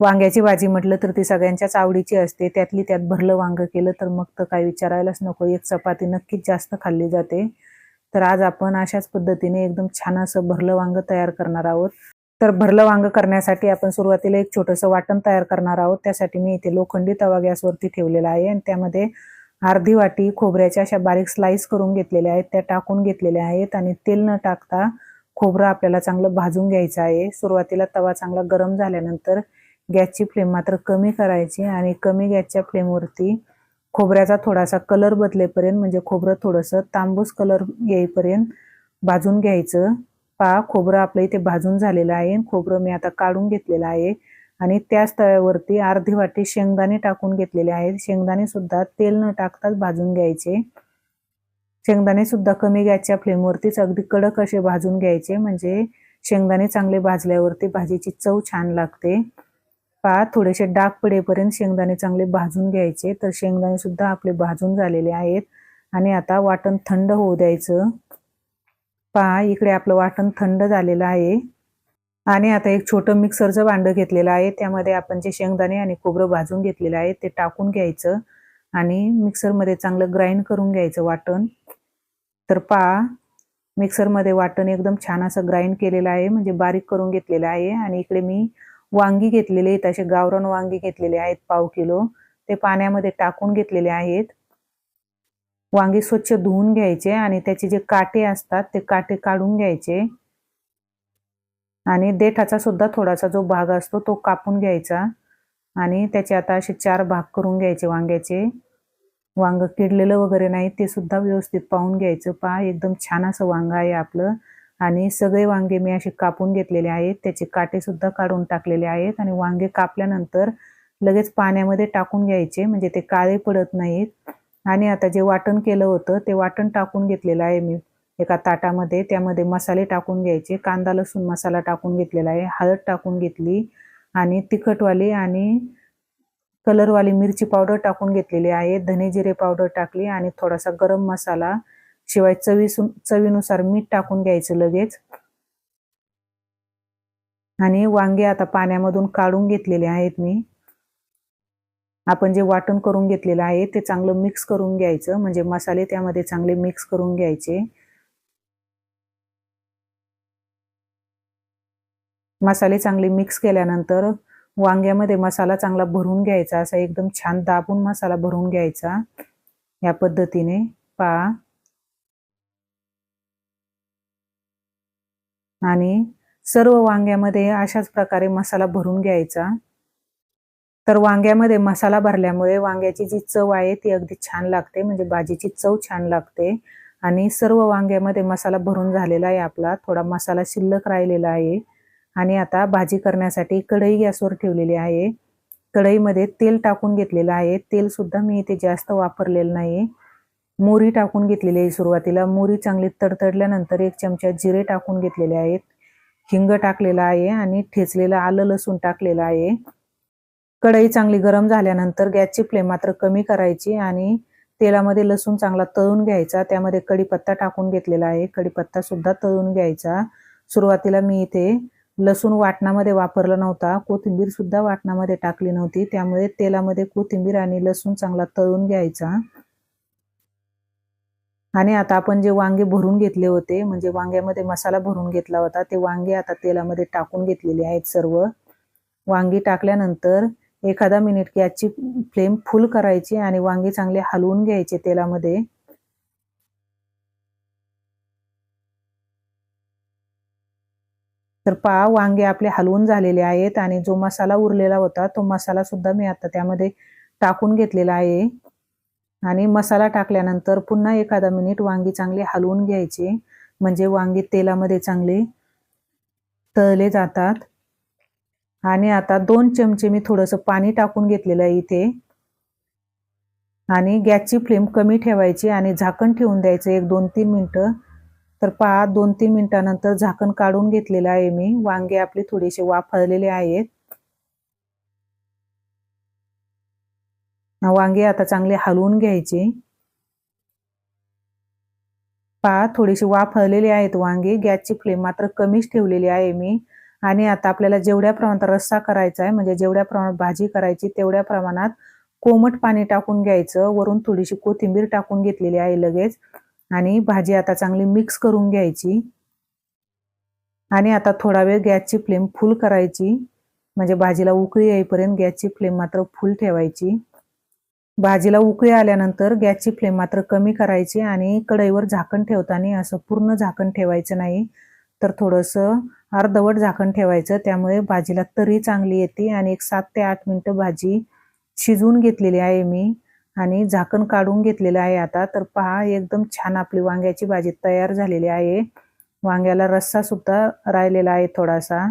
वांग्याची भाजी म्हटलं तर ती सगळ्यांच्याच आवडीची असते. त्यातली त्यात भरलं वांग केलं तर मग तर काही विचारायलाच नको. एक चपाती नक्कीच जास्त खाल्ली जाते. तर आज आपण अशाच पद्धतीने एकदम छान असं भरलं वांग तयार करणार आहोत. तर भरलं वांग करण्यासाठी आपण सुरुवातीला एक छोटंसं वाटण तयार करणार आहोत. त्यासाठी मी इथे लोखंडी तवा गॅसवरती ठेवलेला आहे आणि त्यामध्ये अर्धी वाटी खोबऱ्याच्या अशा बारीक स्लाइस करून घेतलेल्या आहेत. त्या टाकून घेतलेल्या आहेत आणि तेल न टाकता खोबरं आपल्याला चांगलं भाजून घ्यायचं आहे. सुरुवातीला तवा चांगला गरम झाल्यानंतर गॅसची फ्लेम मात्र कमी करायची आणि कमी गॅसच्या फ्लेमवरती खोबऱ्याचा थोडासा कलर बदलेपर्यंत म्हणजे खोबरं थोडंसं तांबूस कलर येईपर्यंत भाजून घ्यायचं. पहा खोबरं आपलं इथे भाजून झालेलं आहे. खोबरं मी आता काढून घेतलेलं आहे. आणि त्याच तव्यावरती अर्धी वाटी शेंगदाणे टाकून घेतलेले आहेत. शेंगदाणे सुद्धा तेल न टाकताच भाजून घ्यायचे. शेंगदाणे सुद्धा कमी गॅसच्या फ्लेमवरतीच अगदी कडक असे भाजून घ्यायचे. म्हणजे शेंगदाणे चांगले भाजल्यावरती भाजीची चव छान लागते. पहा थोडेसे डाग पडेपर्यंत शेंगदाणे चांगले भाजून घ्यायचे. तर शेंगदाणे सुद्धा आपले भाजून झालेले आहेत. आणि आता वाटण थंड होऊ द्यायचं. पहा इकडे आपलं वाटण थंड झालेलं आहे. आणि आता एक छोटं मिक्सरचं भांड घेतलेलं आहे. त्यामध्ये आपण जे शेंगदाणे आणि खोबरं भाजून घेतलेलं आहे ते टाकून घ्यायचं. आणि मिक्सरमध्ये चांगलं ग्राइंड करून घ्यायचं वाटण. तर पहा मिक्सरमध्ये वाटण एकदम छान असं ग्राइंड केलेलं आहे. म्हणजे बारीक करून घेतलेलं आहे. आणि इकडे मी वांगी घेतलेले आहेत असे गावरान वांगी घेतलेले आहेत पाव किलो. ते पाण्यामध्ये टाकून घेतलेले आहेत. वांगी स्वच्छ धुवून घ्यायचे आणि त्याचे जे काटे असतात ते काटे काढून घ्यायचे. आणि देठाचा सुद्धा थोडासा जो भाग असतो तो कापून घ्यायचा. आणि त्याचे आता असे चार भाग करून घ्यायचे वांग्याचे. वांग किडलेलं वगैरे नाही ते सुद्धा व्यवस्थित पाहून घ्यायचं. पहा एकदम छान असं वांग आहे आपलं. आणि सगळे वांगे मी असे कापून घेतलेले आहेत. त्याचे काटेसुद्धा काढून टाकलेले आहेत आणि वांगे कापल्यानंतर लगेच पाण्यामध्ये टाकून घ्यायचे म्हणजे ते काळे पडत नाहीत. आणि आता जे वाटण केलं होतं ते वाटण टाकून घेतलेलं आहे मी एका ताटामध्ये. त्यामध्ये मसाले टाकून घ्यायचे कांदा लसूण मसाला टाकून घेतलेला आहे हळद टाकून घेतली आणि तिखटवाली आणि कलरवाली मिरची पावडर टाकून घेतलेली आहे. धने जिरे पावडर टाकली आणि थोडासा गरम मसाला शिवाय चवी चवीनुसार मीठ टाकून घ्यायचं लगेच. आणि वांगे आता पाण्यामधून काढून घेतलेले आहेत मी. आपण जे वाटण करून घेतलेलं आहे ते चांगलं मिक्स करून घ्यायचं. म्हणजे मसाले त्यामध्ये चांगले मिक्स करून घ्यायचे. मसाले चांगले मिक्स केल्यानंतर वांग्यामध्ये मसाला चांगला भरून घ्यायचा. असा एकदम छान दाबून मसाला भरून घ्यायचा. या पद्धतीने. पा आणि सर्व वांग्यामध्ये अशाच प्रकारे मसाला भरून घ्यायचा. तर वांग्यामध्ये मसाला भरल्यामुळे वांग्याची जी चव आहे ती अगदी छान लागते म्हणजे भाजीची चव छान लागते. आणि सर्व वांग्यामध्ये मसाला भरून झालेला आहे आपला थोडा मसाला शिल्लक राहिलेला आहे. आणि आता भाजी करण्यासाठी कढई गॅसवर ठेवलेली आहे. कढईमध्ये तेल टाकून घेतलेलं आहे. तेल सुद्धा मी इथे जास्त वापरलेलं नाही मोरी टाकून घेतलेली आहे सुरुवातीला. मोरी चांगली तडतडल्यानंतर एक चमचा जिरे टाकून घेतलेले आहेत. हिंग टाकलेला आहे आणि ठेचलेलं आलं लसूण टाकलेलं आहे. कढई चांगली गरम झाल्यानंतर गॅसची फ्लेम मात्र कमी करायची आणि तेलामध्ये लसूण चांगला तळून घ्यायचा. त्यामध्ये कढीपत्ता टाकून घेतलेला आहे. कढीपत्ता सुद्धा तळून घ्यायचा. सुरुवातीला मी इथे लसूण वाटणामध्ये वापरला नव्हता. कोथिंबीर सुद्धा वाटणामध्ये टाकली नव्हती. त्यामुळे तेलामध्ये कोथिंबीर आणि लसूण चांगला तळून घ्यायचा. आणि आता आपण जे वांगे भरून घेतले होते म्हणजे वांग्यामध्ये मसाला भरून घेतला होता ते वांगे आता तेलामध्ये टाकून घेतलेले आहेत सर्व. वांगी टाकल्यानंतर एखादा मिनिट गॅसची फ्लेम फुल करायची आणि वांगे चांगले हलवून घ्यायचे तेलामध्ये. तर पहा वांगे आपले हलवून झालेले आहेत आणि जो मसाला उरलेला होता तो मसाला सुद्धा मी आता त्यामध्ये टाकून घेतलेला आहे. आणि मसाला टाकल्यानंतर पुन्हा एखादा मिनिट वांगी चांगली हलवून घ्यायची. म्हणजे वांगी तेलामध्ये चांगले तळले जातात. आणि आता दोन चमचे मी थोडंसं पाणी टाकून घेतलेलं आहे इथे. आणि गॅसची फ्लेम कमी ठेवायची आणि झाकण ठेवून द्यायचं एक दोन तीन मिनटं. तर पहा दोन तीन मिनटानंतर झाकण काढून घेतलेलं आहे मी. वांगे आपले थोडेसे वाफळलेले आहेत. वांगे आता चांगले हलवून घ्यायचे. पहा थोडीशी वाफळलेली आहेत वांगे. गॅसची फ्लेम मात्र कमीच ठेवलेली आहे मी. आणि आता आपल्याला जेवढ्या प्रमाणात रस्सा करायचा आहे म्हणजे जेवढ्या प्रमाणात भाजी करायची तेवढ्या प्रमाणात कोमट पाणी टाकून घ्यायचं. वरून थोडीशी कोथिंबीर टाकून घेतलेली आहे लगेच. आणि भाजी आता चांगली मिक्स करून घ्यायची. आणि आता थोडा वेळ गॅसची फ्लेम फुल करायची. म्हणजे भाजीला उकळी येईपर्यंत गॅसची फ्लेम मात्र फुल ठेवायची. भाजीला उकळी आल्यानंतर गॅसची फ्लेम मात्र कमी करायची आणि कढईवर झाकण ठेवताना असं पूर्ण झाकण ठेवायचं नाही. तर थोडंसं अर्धवट झाकण ठेवायचं त्यामुळे भाजीला तरी चांगली येते आणि एक सात ते आठ मिनटं भाजी शिजवून घेतलेली आहे मी आणि झाकण काढून घेतलेलं आहे आता. तर पहा एकदम छान आपली वांग्याची भाजी तयार झालेली आहे. वांग्याला रस्सा सुद्धा राहिलेला आहे थोडासा.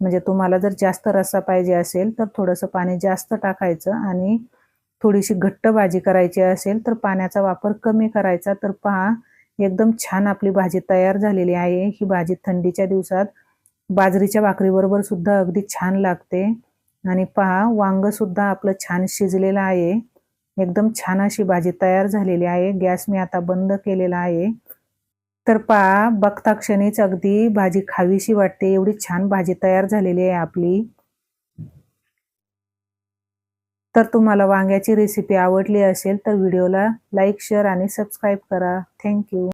म्हणजे तुम्हाला जर जास्त रस्सा पाहिजे असेल तर थोडंसं पाणी जास्त टाकायचं आणि थोडीशी घट्ट भाजी करायची असेल तर पाण्याचा वापर कमी करायचा. तर पहा एकदम छान आपली भाजी तयार झालेली आहे. ही भाजी थंडीच्या दिवसात बाजरीच्या भाकरीबरोबर सुद्धा अगदी छान लागते. आणि पहा वांग सुद्धा आपलं छान शिजलेलं आहे. एकदम छान अशी भाजी तयार झालेली आहे. गॅस मी आता बंद केलेला आहे. तर पहा बघता क्षणीच अगदी भाजी खावीशी वाटते. एवढी छान भाजी तयार झालेली आहे आपली. तर तुम्हाला वांग्याची रेसिपी आवडली असेल तर व्हिडिओला लाईक शेअर आणि सबस्क्राईब करा. Thank you